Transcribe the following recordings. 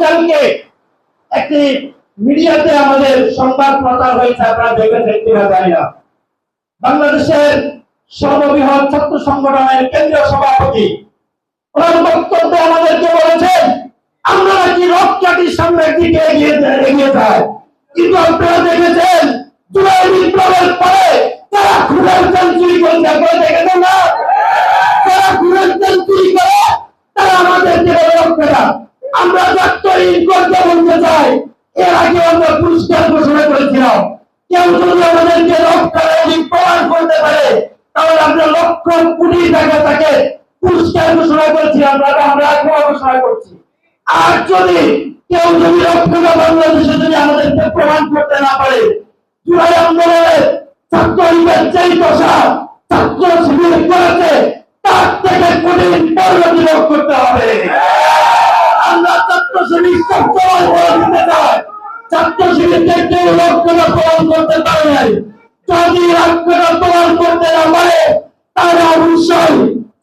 গতকালকে একটি মিডিয়াতে আমাদের সংবাদ প্রচার হয়েছে, আপনারা দেখেছেন কিনা জানি না। বাংলাদেশের সর্ববৃহৎ ছাত্র সংগঠনের কেন্দ্রীয় সভাপতি, ওনার বক্তব্যে আমাদেরকে বলেছেন, আমরা নাকি রক্ষাটির সামনের দিকে এগিয়ে যায় কিন্তু আপনারা দেখেছেন, জুলাই বিপ্লবের পরে তারা খুনের সেঞ্চুরি করছে, আপনারা দেখেছেন না? তারা খুনের সেঞ্চুরি করে তারা আমাদেরকে বলে রক্ষা আমরা ডাক্তারি করতে বলতে চাই। এর আগে আমরা পুরস্কার ঘোষণা করেছিলাম। কেউ যদি আমাদেরকে রক্ষা প্রমাণ করতে পারে, তাহলে আমরা লক্ষ কোটি টাকা তাকে পুরস্কার ঘোষণা করেছিলাম আমরা আমরা এখন ঘোষণা করছি। আর যদি কেউ যদি রক্ষা বাংলাদেশে যদি আমাদেরকে প্রমাণ করতে না পারে, জুলাই আন্দোলনের ছাত্রলীগের যেই দশা ছাত্র শিবির করেছে ছাত্র শিবিরকে কেউ লক্ষ্যটা প্রমাণ করতে পারে নাই যদি লক্ষ্যটা প্রমাণ করতে না পারে তাহলে অবশ্যই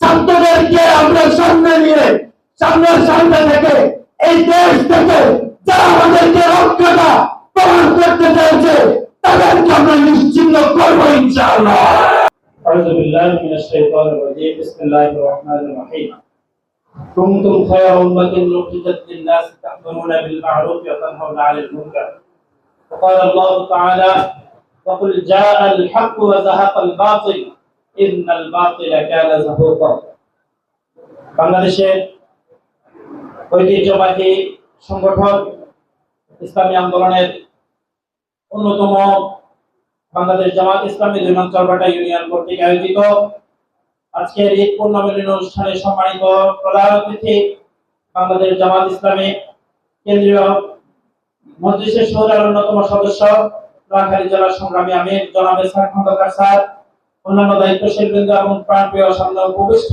ছাত্রদেরকে আমরা সামনে নিয়ে সামনের সামনে থেকে এই দেশ থেকে যারা আমাদেরকে লক্ষ্যটা প্রমাণ করতে চাইছে তাদেরকে আমরা নিশ্চিন্ন করবো ইনশাআল্লাহ أعوذ بالله من الشيطان الرجيم بسم الله الرحمن الرحيم كنتم خير أمة أخرجت للناس تأمرون بالمعروف وتنهون عن المنكر وقال الله تعالى وقل جاء الحق وزهق الباطل إن الباطل كان زهوقا বাংলাদেশের ঐতিহ্যবাহী সংগঠন ইসলামী আন্দোলনের অন্যতম বাংলাদেশ জামাত ইসলামী দুই নং চরবাটা ইউনিয়ন কর্তৃক আয়োজিত আজকের ঈদ পূর্ণমিলন অনুষ্ঠানে সম্মানিত প্রধান অতিথি বাংলাদেশ জামাত ইসলামী কেন্দ্রীয় মজলিসের সৌরার অন্যতম সদস্য, নোয়াখালী জেলার সংগ্রামী আমির জনাব এসহাক খন্দকার স্যার, অন্যান্য দায়িত্বশীল বৃন্দ এবং প্রাণপ্রিয় সামনে উপবিষ্ট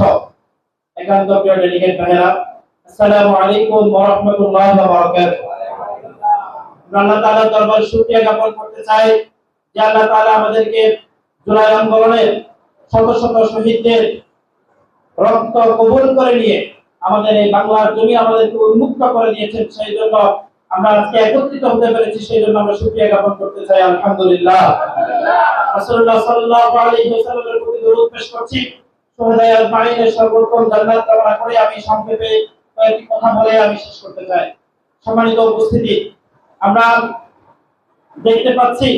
একান্ত প্রিয় ডেলিগেট ভাইয়েরা, আসসালামু আলাইকুম ওয়া রাহমাতুল্লাহি ওয়া বারাকাতুহু। আল্লাহ তাআলার দরবারে শুকরিয়া জ্ঞাপন করতে চাই যে আল্লাহ তাআলা আমাদেরকে জুলাই আন্দোলনের শত শত শহীদদের রক্ত কবুল করে নিয়ে আমাদের এই বাংলার জমি আমাদেরকে উন্মুক্ত করে দিয়েছেন সেই জন্য আমরা আজকে একত্রিত হতে পেরেছি, সেই জন্য আমরা জ্ঞাপন করতে চাই, আলহামদুলিল্লাহ। আমি কথা বলে আমি শেষ করতে চাই। সম্মানিত উপস্থিতি, আমরা দেখতে পাচ্ছি,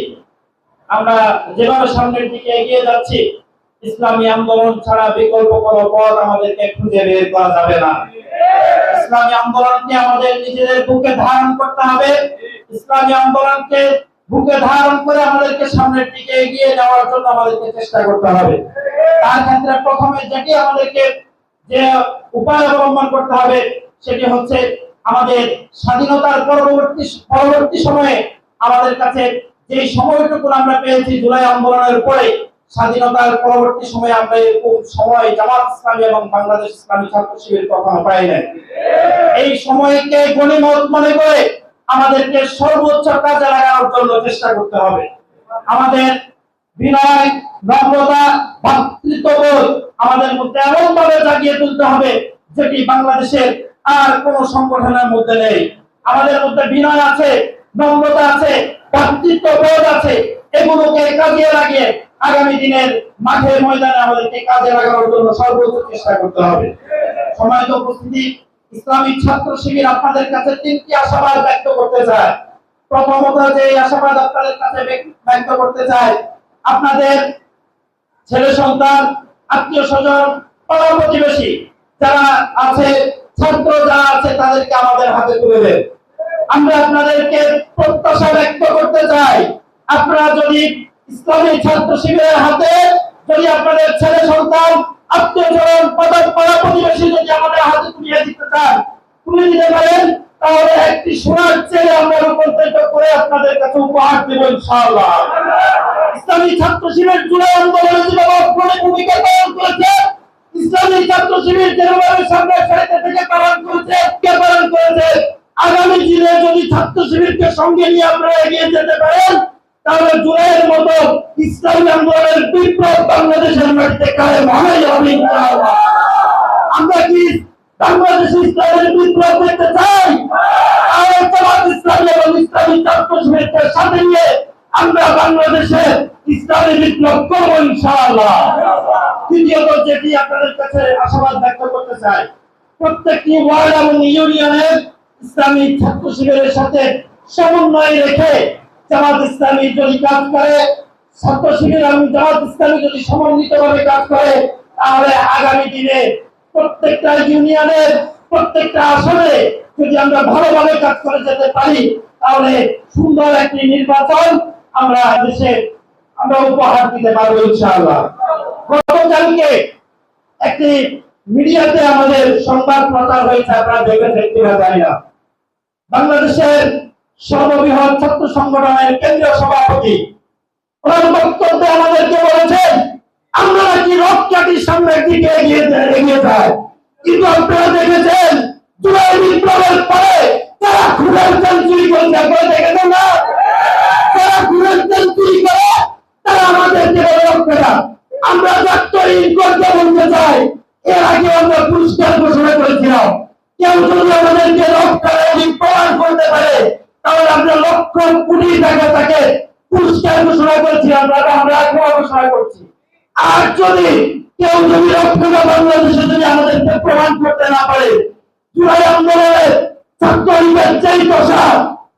আমরা যেভাবে সামনের দিকে এগিয়ে যাচ্ছি ইসলামী আন্দোলন ছাড়া বিকল্প কোনো পথ আমাদেরকে খুঁজে বের করা যাবে না। ইসলামী আন্দোলনকে আমাদের নিজেদের বুকে ধারণ করতে হবে। ইসলামী আন্দোলনকে বুকে ধারণ করে আমাদেরকে সামনের দিকে এগিয়ে যাওয়ার জন্য আমাদেরকে চেষ্টা করতে হবে। তার ক্ষেত্রে প্রথমে যেটি আমাদেরকে যে উপায় অবলম্বন করতে হবে, সেটি হচ্ছে আমাদের স্বাধীনতার পরবর্তী পরবর্তী সময়ে আমাদের কাছে যে সময়টুকু আমরা পেয়েছি জুলাই আন্দোলনের পরে স্বাধীনতার পরবর্তী সময়ে আমরা এরকম সময় জামাত ইসলামী এবং বাংলাদেশ ইসলামী ছাত্র শিবির কখনো পাই নাই। এই সময়কে গণিমত মনে করে আমাদেরকে সর্বোচ্চ কাজে লাগানোর জন্য চেষ্টা করতে হবে। আমাদের বিনয়, নম্রতা, ভাতৃত্ববোধ আমাদের মধ্যে এমন ভাবে জাগিয়ে তুলতে হবে যেটি বাংলাদেশের আর কোন সংগঠনের মধ্যে নেই। আমাদের মধ্যে বিনয় আছে, নম্রতা আছে, ভাতৃত্ববোধ আছে, এগুলোকে কাজে লাগিয়ে আগামী দিনের মাঠে ময়দানে আমাদেরকে কাজে লাগানোর জন্য সর্বোচ্চ চেষ্টা করতে হবে। সম্মানিত উপস্থিতি, ইসলামী ছাত্র শিবির আপনাদের কাছে তিনটি আশাবাদ ব্যক্ত করতে চায়। প্রথমত যে আশাবাদ আপনাদের কাছে ব্যক্ত করতে চাই আপনাদের ছেলে সন্তান, আত্মীয় স্বজন পাড়া প্রতিবেশী যারা আছে, ছাত্র যারা আছে, তাদেরকে আমাদের হাতে তুলে দেন। আমরা আপনাদেরকে প্রত্যাশা ব্যক্ত করতে চাই, আপনারা যদি ইসলামী ছাত্র শিবিরের হাতে যদি আপনাদের ছেলে সন্তান, আত্মীয় স্বজন পাড়া প্রতিবেশী যদি আমাদের হাতে তুলিয়ে দিতে চান, তুলে দিতে পারেন, তাহলে একটি সোনার চেয়ে আমরা রূপান্তরিত করে আপনাদের কাছে উপহার দেব ইনশাআল্লাহ। ইসলামী ছাত্র শিবির জুলাই আন্দোলনে যেভাবে অগ্রণী ভূমিকা পালন করেছে, ইসলামী ছাত্র শিবির যেভাবে সামনের সারিতে থেকে পালন করেছে, কে পালন করেছে, আগামী দিনে যদি ছাত্র শিবিরকে সঙ্গে নিয়ে আপনারা এগিয়ে যেতে পারেন তাহলে মতো ইসলামী আন্দোলনের বিপ্লব বাংলাদেশের মাটিতে হবে আমরা কি বাংলাদেশ ইসলামের বিপ্লব দেখতে চাই? বাংলাদেশে ইসলামী বিপ্লব আপনাদের কাছে করতে চাই? প্রত্যেকটি ইসলামী ছাত্র শিবিরের সাথে সমন্বয় রেখে জামাত ইসলামী যদি কাজ করে, ছাত্র শিবির এবং জামাত ইসলামী যদি সমন্বিতভাবে কাজ করে, তাহলে আগামী দিনে প্রত্যেকটা ইউনিয়নের, প্রত্যেকটা আসনে যদি আমরা ভালোভাবে কাজ করে যেতে পারি, তাহলে সুন্দর একটি নির্বাচন আমরা দেশে, আমরা উপহার দিতে পারব ইনশাআল্লাহ। গতকালকে একটি মিডিয়াতে আমাদের সংবাদ প্রচার হয়েছে, আপনারা দেখেছেন কিনা জানি না। বাংলাদেশের সর্ববৃহৎ ছাত্র সংগঠনের কেন্দ্রীয় সভাপতি। ওনার বক্তব্যে আমাদেরকে বলেছেন, আমরা নাকি রক্ষাটির সামনের দিকে এগিয়ে এগিয়ে যায় কিন্তু আপনারা দেখেছেন, জুলাই বিপ্লবের পরে তারা খুনের তেল চুরি আপনারা দেখেছেন না? তারা খুনের তেল চুরি করে, তারা আমাদেরকে বলে রক্ষা আমরা ডাক্তারি করতে বলতে চাই, এর আগে আমরা পুরস্কার ঘোষণা করেছিলাম। কেউ যদি আমাদেরকে রক্ষা প্রমাণ করতে পারে। তাহলে আমরা লক্ষ কোটি টাকা তাকে পুরস্কার ঘোষণা করেছি, আমরা আমরা ঘোষণা করছি। আর যদি কেউ যদি রক্ষা বাংলাদেশে যদি আমাদেরকে প্রমাণ করতে না পারে, জুলাই আন্দোলনের ছাত্র যেই দশা,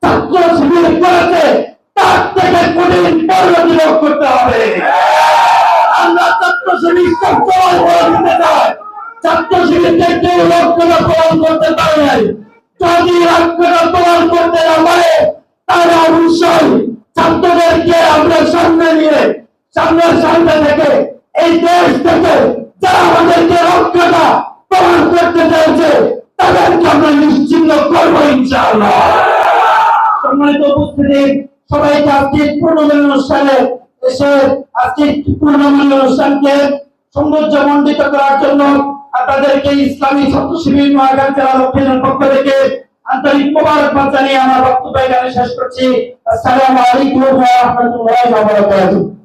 ছাত্র শিবির করেছে, তার থেকে কঠিন পরিণতি করতে হবে। আমরা ছাত্র শিবির সবসময় দিতে চাই ছাত্র শিবিরকে কেউ প্রমাণ করতে পারে নাই। যদি লক্ষ্যটা প্রমাণ করতে না পারে তাহলে অবশ্যই ছাত্রদেরকে আমরা সামনে নিয়ে সামনের সামনে থেকে এই দেশ থেকে যারা আমাদেরকে লক্ষ্যটা প্রমাণ করতে চাইছে, তাদেরকে আমরা নিশ্চিন্ন করব ইনশাআল্লাহ। সম্মানিত উপস্থিতি, সবাইকে আজকে পূর্ণমিলন অনুষ্ঠানে এসে আজকে পূর্ণমিলন অনুষ্ঠানকে সৌন্দর্য মণ্ডিত করার জন্য আপনাদেরকে ইসলামী ছাত্র শিবির মহাগান জেলা দক্ষিণের পক্ষ থেকে আন্তরিক মোবারকবাদ জানিয়ে আমার বক্তব্য এখানে শেষ করছি। আসসালামু আলাইকুম ওয়া রাহমাতুল্লাহি ওয়া বারাকাতুহু।